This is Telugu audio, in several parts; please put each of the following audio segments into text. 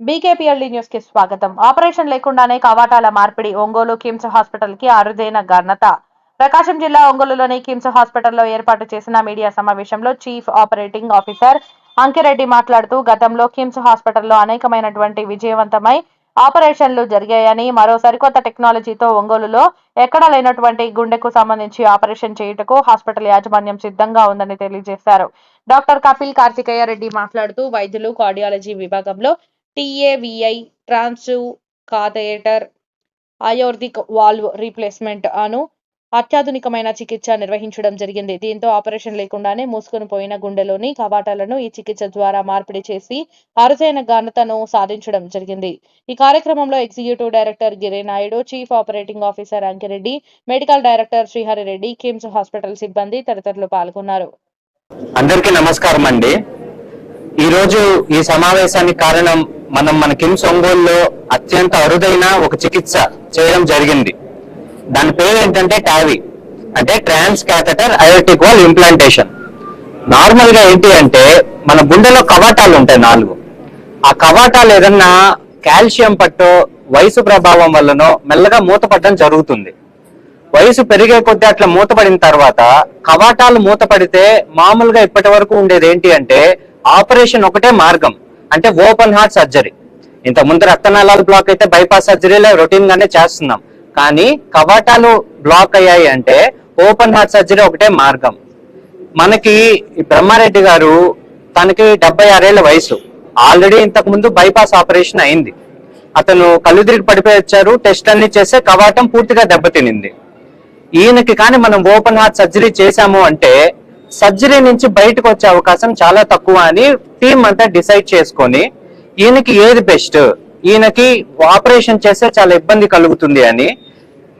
బీకేపీఎల్డీ న్యూస్కి స్వాగతం. ఆపరేషన్ లేకుండానే కవాటాల మార్పిడి ఒంగోలు కిమ్స్ హాస్పిటల్కి అరుదైన ఘనత. ప్రకాశం జిల్లా ఒంగోలులోని కిమ్స్ హాస్పిటల్లో ఏర్పాటు చేసిన మీడియా సమావేశంలో చీఫ్ ఆపరేటింగ్ ఆఫీసర్ అంకిరెడ్డి మాట్లాడుతూ గతంలో కిమ్స్ హాస్పిటల్లో అనేకమైనటువంటి విజయవంతమై ఆపరేషన్లు జరిగాయని మరో సరికొత్త టెక్నాలజీతో ఒంగోలులో ఎక్కడా లేనటువంటి గుండెకు సంబంధించి ఆపరేషన్ చేయుటకు హాస్పిటల్ యాజమాన్యం సిద్ధంగా ఉందని తెలియజేశారు. డాక్టర్ కపిల్ కార్తికేయ రెడ్డి మాట్లాడుతూ వైద్యులు కార్డియాలజీ విభాగంలో టీఏవిఐ ట్రాన్సివ్ కాథేటర్ అయోర్థిక్ వాల్వ్ రీప్లేస్మెంట్ అను అత్యాధునికమైన చికిత్స నిర్వహించడం జరిగింది. దీంతో ఆపరేషన్ లేకుండానే మూసుకొని పోయిన గుండెలోని కవాటాలను ఈ చికిత్స ద్వారా మార్పిడి చేసి అరుదైన ఘనతను సాధించడం జరిగింది. ఈ కార్యక్రమంలో executive director Giri Naidu chief operating officer Ankireddy medical director Srihari Reddy KIMS hospital సిబ్బంది తదితరులు పాల్గొన్నారు. అందరికీ నమస్కారం అండి ఈరోజు ఈ సమావేశానికి కారణం మనం మన కిమ్స్ ఒంగోలులో అత్యంత అరుదైన ఒక చికిత్స చేయడం జరిగింది. దాని పేరు ఏంటంటే టావి అంటే trans catheter aortic valve implantation. నార్మల్గా ఏంటి అంటే మన గుండెలో కవాటాలు ఉంటాయి నాలుగు. ఆ కవాటాలు ఏదన్నా కాల్షియం పట్టో వయసు ప్రభావం వల్లనో మెల్లగా మూతపడడం జరుగుతుంది. వయసు పెరిగే కొద్దీ అట్లా మూతపడిన తర్వాత కవాటాలు మూతపడితే మామూలుగా ఇప్పటి వరకు ఉండేది ఏంటి అంటే ఆపరేషన్ ఒకటే మార్గం అంటే ఓపెన్ హార్ట్ సర్జరీ. ఇంత ముందు రక్తనాళాలు బ్లాక్ అయితే బైపాస్ సర్జరీలో రొటీన్ గానే చేస్తున్నాం. కానీ కవాటాలు బ్లాక్ అయ్యాయి అంటే ఓపెన్ హార్ట్ సర్జరీ ఒకటే మార్గం. మనకి బ్రహ్మారెడ్డి గారు తనకి డెబ్బై ఆరేళ్ళ వయసు. ఆల్రెడీ ఇంతకు ముందు బైపాస్ ఆపరేషన్ అయింది. అతను కళ్ళు తిరిగి పడిపోయి వచ్చారు టెస్ట్ అన్ని చేస్తే కవాటం పూర్తిగా దెబ్బతినింది. ఈయనకి కానీ మనం ఓపెన్ హార్ట్ సర్జరీ చేశాము అంటే సర్జరీ నుంచి బయటకు వచ్చే అవకాశం చాలా తక్కువ అని టీం అంతా డిసైడ్ చేసుకొని ఈయనకి ఏది బెస్ట్ ఈయనకి ఆపరేషన్ చేస్తే చాలా ఇబ్బంది కలుగుతుంది అని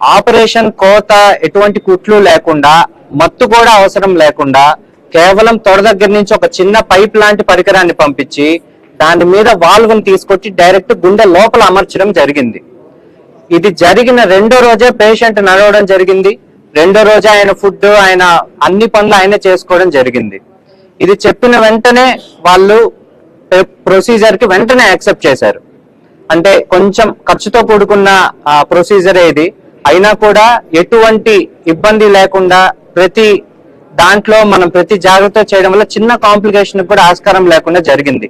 ఆపరేషన్ కోత ఎటువంటి కుట్లు లేకుండా మత్తు కూడా అవసరం లేకుండా కేవలం తొడ దగ్గర నుంచి ఒక చిన్న పైప్ లాంటి పరికరాన్ని పంపించి దాని మీద వాల్వ్ని తీసుకొచ్చి డైరెక్ట్ గుండె లోపల అమర్చడం జరిగింది. ఇది జరిగిన రెండో రోజే పేషెంట్ నడవడం జరిగింది. రెండో రోజే ఆయన ఫుడ్ ఆయన అన్ని పనులు ఆయన చేసుకోవడం జరిగింది. ఇది చెప్పిన వెంటనే వాళ్ళు ప్రొసీజర్కి వెంటనే యాక్సెప్ట్ చేశారు. అంటే కొంచెం ఖర్చుతో కూడుకున్న ప్రొసీజర్ ఇది. అయినా కూడా ఎటువంటి ఇబ్బంది లేకుండా ప్రతి దాంట్లో మనం ప్రతి జాగ్రత్త చేయడం వల్ల చిన్న కాంప్లికేషన్ కూడా ఆస్కారం లేకుండా జరిగింది.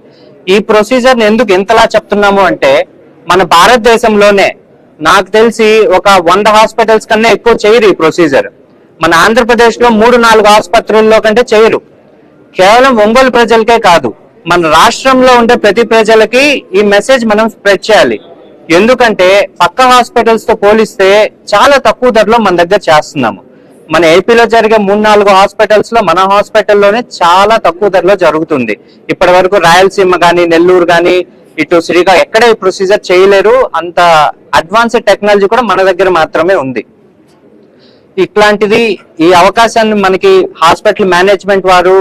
ఈ ప్రొసీజర్ ఎందుకు ఇంతలా చెప్తున్నాము అంటే మన భారతదేశంలోనే నాకు తెలిసి ఒక వంద హాస్పిటల్స్ కన్నా ఎక్కువ చేయరు ఈ ప్రొసీజర్ మన ఆంధ్రప్రదేశ్లో మూడు నాలుగు ఆసుపత్రుల్లో కంటే చేయరు. కేవలం ఒంగోలు ప్రజలకే కాదు మన రాష్ట్రంలో ఉండే ప్రతి ప్రజలకి ఈ మెసేజ్ మనం స్ప్రెడ్ చేయాలి. ఎందుకంటే పక్క హాస్పిటల్స్తో పోలిస్తే చాలా తక్కువ ధరలో మన దగ్గర చేస్తున్నాము. మన ఏపీలో జరిగే మూడు నాలుగు హాస్పిటల్స్లో మన హాస్పిటల్లోనే చాలా తక్కువ ధరలో జరుగుతుంది. ఇప్పటి వరకు రాయలసీమ కానీ నెల్లూరు కానీ ఇటు శ్రీగా ఎక్కడ ఈ ప్రొసీజర్ చేయలేరు. అంత అడ్వాన్స్డ్ టెక్నాలజీ కూడా మన దగ్గర మాత్రమే ఉంది. ఇట్లాంటిది ఈ అవకాశాన్ని మనకి హాస్పిటల్ మేనేజ్మెంట్ వారు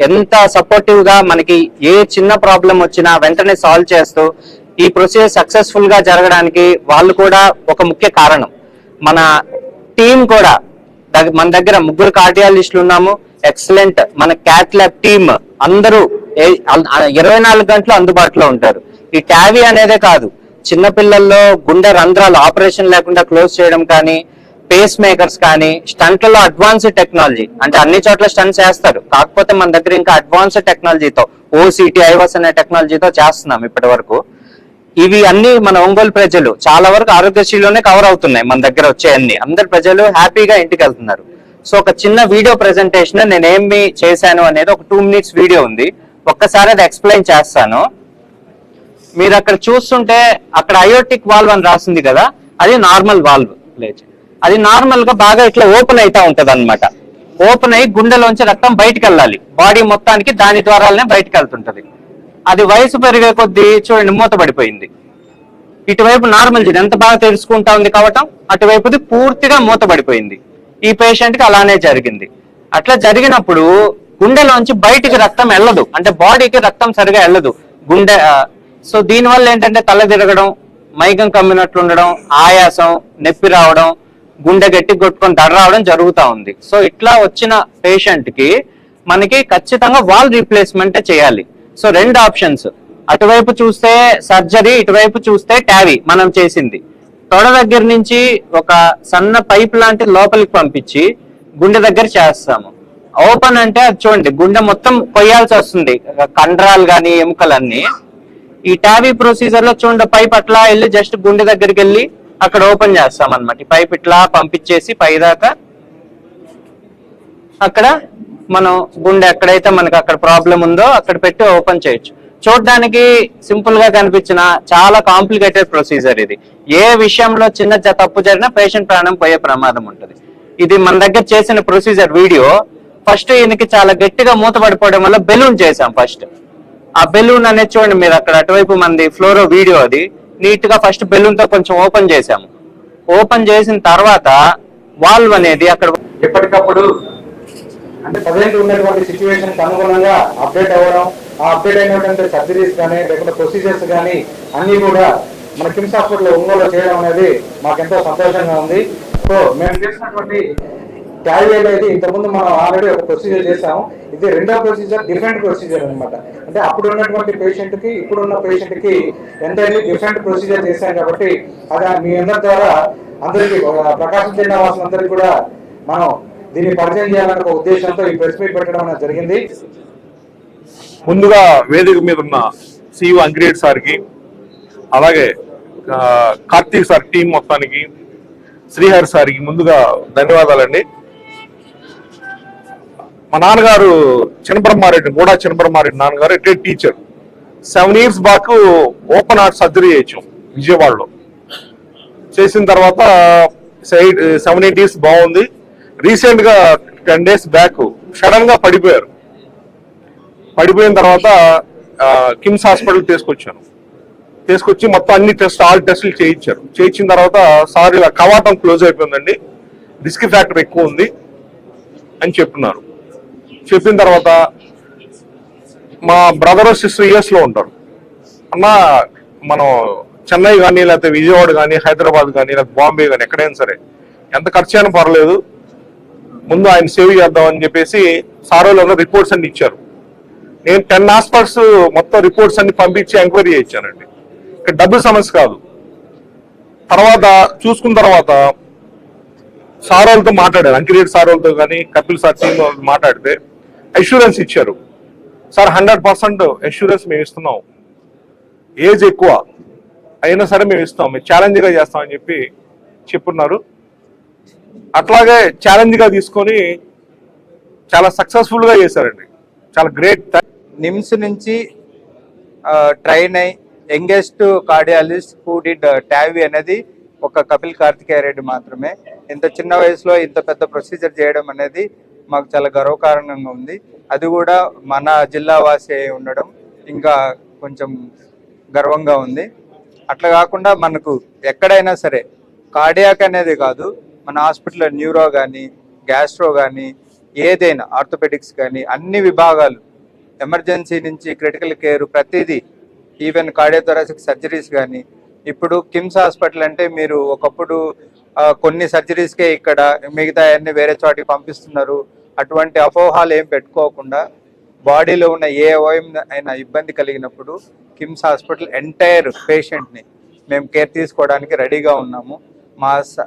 ఎంత సపోర్టివ్గా మనకి ఏ చిన్న ప్రాబ్లం వచ్చినా వెంటనే సాల్వ్ చేస్తూ ఈ ప్రొసీజర్ సక్సెస్ఫుల్గా జరగడానికి వాళ్ళు కూడా ఒక ముఖ్య కారణం. మన టీం కూడా మన దగ్గర ముగ్గురు కార్డియాలజిస్టులు ఉన్నాము. ఎక్సలెంట్ మన క్యాట్ ల్యాబ్ టీమ్ అందరూ ఇరవై నాలుగు గంటలు అందుబాటులో ఉంటారు. ఈ టావీ అనేదే కాదు. చిన్న పిల్లల్లో గుండె రంధ్రాలు ఆపరేషన్ లేకుండా క్లోజ్ చేయడం కానీ పేస్ మేకర్స్ కానీ స్టంట్లలో అడ్వాన్స్డ్ టెక్నాలజీ. అంటే అన్ని చోట్ల స్టంట్స్ చేస్తారు కాకపోతే మన దగ్గర ఇంకా అడ్వాన్స్డ్ టెక్నాలజీతో ఓసిటీ ఐవాస్ అనే టెక్నాలజీతో చేస్తున్నాం ఇప్పటి వరకు. ఇవి అన్ని మన ఒంగోలు ప్రజలు చాలా వరకు ఆరోగ్యశ్రీలోనే కవర్ అవుతున్నాయి మన దగ్గర వచ్చే అన్ని అందరు ప్రజలు హ్యాపీగా ఇంటికి వెళ్తున్నారు. సో ఒక చిన్న వీడియో ప్రెజెంటేషన్ నేను ఏమి చేశాను అనేది ఒక టూ మినిట్స్ వీడియో ఉంది. ఒక్కసారి అది ఎక్స్ప్లెయిన్ చేస్తాను. మీరు అక్కడ చూస్తుంటే అక్కడ అయోటిక్ వాల్వ్ అని రాసింది కదా అది నార్మల్ వాల్వ్ లేచి అది నార్మల్గా బాగా ఇట్లా ఓపెన్ అయితా ఉంటది అనమాట ఓపెన్ అయ్యి గుండెలోంచి రక్తం బయటికి వెళ్ళాలి బాడీ మొత్తానికి దాని ద్వారానే బయటికి వెళ్తుంటది అది వయసు పెరిగే కొద్దీ చూడండి మూత పడిపోయింది ఇటువైపు నార్మల్ జీన్ ఎంత బాగా తెలుసుకుంటా ఉంది కావటం అటువైపుది పూర్తిగా మూతబడిపోయింది ఈ పేషెంట్కి అలానే జరిగింది. అట్లా జరిగినప్పుడు గుండెలోంచి బయటికి రక్తం వెళ్ళదు అంటే బాడీకి రక్తం సరిగా వెళ్ళదు గుండె సో దీనివల్ల ఏంటంటే తల తిరగడం మైకం కమ్మినట్లు ఉండడం ఆయాసం నొప్పి రావడం గుండె గట్టి కొట్టుకొని దడ రావడం జరుగుతూ ఉంది. సో ఇట్లా వచ్చిన పేషెంట్కి మనకి ఖచ్చితంగా వాల్ రీప్లేస్మెంట్ చేయాలి. సో రెండు ఆప్షన్స్. అటువైపు చూస్తే సర్జరీ ఇటువైపు చూస్తే ట్యావీ మనం చేసింది. తొడ దగ్గర నుంచి ఒక సన్న పైప్ లాంటి లోపలికి పంపించి గుండె దగ్గర చేస్తాము. ఓపెన్ అంటే అది చూడండి గుండె మొత్తం కొయ్యాల్సి వస్తుంది. కండరాలు కానీ ఎముకలన్నీ. ఈ టావీ ప్రొసీజర్లో చూడండి పైప్ అట్లా వెళ్ళి జస్ట్ గుండె దగ్గరికి వెళ్ళి అక్కడ ఓపెన్ చేస్తాం అనమాట ఈ పైప్ ఇట్లా పంపించేసి పైదాకా అక్కడ మనం గుండె ఎక్కడైతే మనకి అక్కడ ప్రాబ్లం ఉందో అక్కడ పెట్టి ఓపెన్ చేయొచ్చు. చూడడానికి సింపుల్గా కనిపించిన చాలా కాంప్లికేటెడ్ ప్రొసీజర్ ఇది. ఏ విషయంలో చిన్న తప్పు జరిగినా పేషెంట్ ప్రాణం పోయే ప్రమాదం ఉంటుంది. ఇది మన దగ్గర చేసిన ప్రొసీజర్ వీడియో. ఫస్ట్ ఈయనకి చాలా గట్టిగా మూతపడిపోవడం వల్ల బెలూన్ చేసాం ఫస్ట్. ఆ బెలూన్ అనేది చూడండి మీరు అక్కడ అటువైపు మంది ఫ్లోరో వీడియో అది. నీట్గా ఫస్ట్ బెలూన్తో కొంచెం ఓపెన్ చేసాము ఓపెన్ చేసిన తర్వాత వాల్వ్ అనేది అక్కడ ఎప్పటికప్పుడు అంటే ప్రజెంట్ ఉన్నటువంటి సిచ్యువేషన్ అనుగుణంగా అప్డేట్ అవ్వడం ఆ అప్డేట్ అయినటువంటి సర్జరీస్ కానీ లేకుంటే ప్రొసీజర్స్ కానీ అన్ని కూడా మన కిమ్స్ హాస్పిటల్ ఒంగోలు చేయడం అనేది మాకెంతో సంతోషంగా ఉంది. సో మేము చేసినటువంటి ట్యాలీ అనేది ఇంతకుముందు మనం ఆల్రెడీ ఒక ప్రొసీజర్ చేసాము ఇది రెండో ప్రొసీజర్ డిఫరెంట్ ప్రొసీజర్ అన్నమాట. అంటే అప్పుడు ఉన్నటువంటి పేషెంట్కి ఇప్పుడున్న పేషెంట్కి ఎంతైనా డిఫరెంట్ ప్రొసీజర్ చేశాం కాబట్టి అది మీ అందరి ద్వారా అందరికి ప్రకాశం జిల్లా వాసులందరికీ కూడా మనం దీన్ని పరిచయం చేయాలనే ఒక ఉద్దేశంతో ఈ ప్రెస్ మీట్ పెట్టడం అనేది జరిగింది. ముందుగా వేదిక మీద ఉన్న సిఇఓ అంకిరెడ్డి సార్కి అలాగే కార్తీక్ సార్ టీం మొత్తానికి శ్రీహరి సార్కి ముందుగా ధన్యవాదాలండి. మా నాన్నగారు చిన్నబ్రహ్మారెడ్డి కూడా చిన్నబ్రహ్మారెడ్డి నాన్నగారు retired teacher seven years back open heart surgery చేయించాం విజయవాడలో. చేసిన తర్వాత సెవెన్ ఎయిట్ ఇయర్స్ బాగుంది. రీసెంట్గా టెన్ డేస్ బ్యాక్ సడన్గా పడిపోయారు. పడిపోయిన తర్వాత కిమ్స్ హాస్పిటల్ తీసుకొచ్చాను. తీసుకొచ్చి మొత్తం అన్ని టెస్ట్ ఆల్ టెస్టులు చేయించారు. చేయించిన తర్వాత సార్ ఇలా కవాటం క్లోజ్ అయిపోయిందండి. రిస్క్ ఫ్యాక్టర్ ఎక్కువ ఉంది అని చెప్తున్నారు చెప్పిన తర్వాత మా బ్రదర్ సిస్టర్ యుఎస్లో ఉంటారు అన్న మనం చెన్నై కానీ లేకపోతే విజయవాడ కానీ హైదరాబాద్ కానీ లేకపోతే బాంబే కానీ ఎక్కడైనా సరే ఎంత ఖర్చు అయినా పర్లేదు. ముందు ఆయన సేవ్ చేద్దామని చెప్పేసి సారోలో రిపోర్ట్స్ అన్ని ఇచ్చారు. నేను టెన్ హాస్పిటల్స్ మొత్తం రిపోర్ట్స్ అన్ని పంపించి ఎంక్వైరీ చేయించానండి. ఇక్కడ డబ్బు సమస్య కాదు. తర్వాత చూసుకున్న తర్వాత సారోలతో మాట్లాడాను అంకిరెడ్డి సారోలతో కానీ కపిల్ సార్ టీమ్ మాట్లాడితే అష్యూరెన్స్ ఇచ్చారు. సార్ హండ్రెడ్ పర్సెంట్ అష్యూరెన్స్ మేము ఇస్తున్నాం. ఏజ్ ఎక్కువ అయినా సరే మేము ఇస్తాం. మేము ఛాలెంజ్గా చేస్తామని చెప్పి చెప్పున్నారు. అట్లాగే ఛాలెంజ్గా తీసుకొని చాలా సక్సెస్ఫుల్గా చేశారండి. చాలా గ్రేట్ నిమ్స్ నుంచి ట్రైన్ అయి youngest cardiologist who did TAVI అనేది ఒక కపిల్ కార్తికేయ రెడ్డి మాత్రమే. ఇంత చిన్న వయసులో ఇంత పెద్ద ప్రొసీజర్ చేయడం అనేది మాకు చాలా గర్వకారణంగా ఉంది. అది కూడా మన జిల్లా వాసి అయి ఉండడం ఇంకా కొంచెం గర్వంగా ఉంది. అట్లా కాకుండా మనకు ఎక్కడైనా సరే కార్డియాక్ అనేది కాదు మన హాస్పిటల్లో న్యూరో కానీ గ్యాస్ట్రో కానీ ఏదైనా ఆర్థోపెడిక్స్ కానీ అన్ని విభాగాలు ఎమర్జెన్సీ నుంచి క్రిటికల్ కేర్ ప్రతిదీ ఈవెన్ కార్డియోథొరాసిక్ సర్జరీస్ కానీ ఇప్పుడు కిమ్స్ హాస్పిటల్ అంటే మీరు ఒకప్పుడు కొన్ని సర్జరీస్కే ఇక్కడ మిగతా అన్ని వేరే చోటికి పంపిస్తున్నారు. అటువంటి అపోహాలు ఏం పెట్టుకోకుండా బాడీలో ఉన్న ఏ అవయం అయినా ఇబ్బంది కలిగినప్పుడు కిమ్స్ హాస్పిటల్ ఎంటైర్ పేషెంట్ని మేము కేర్ తీసుకోవడానికి రెడీగా ఉన్నాము. మా స-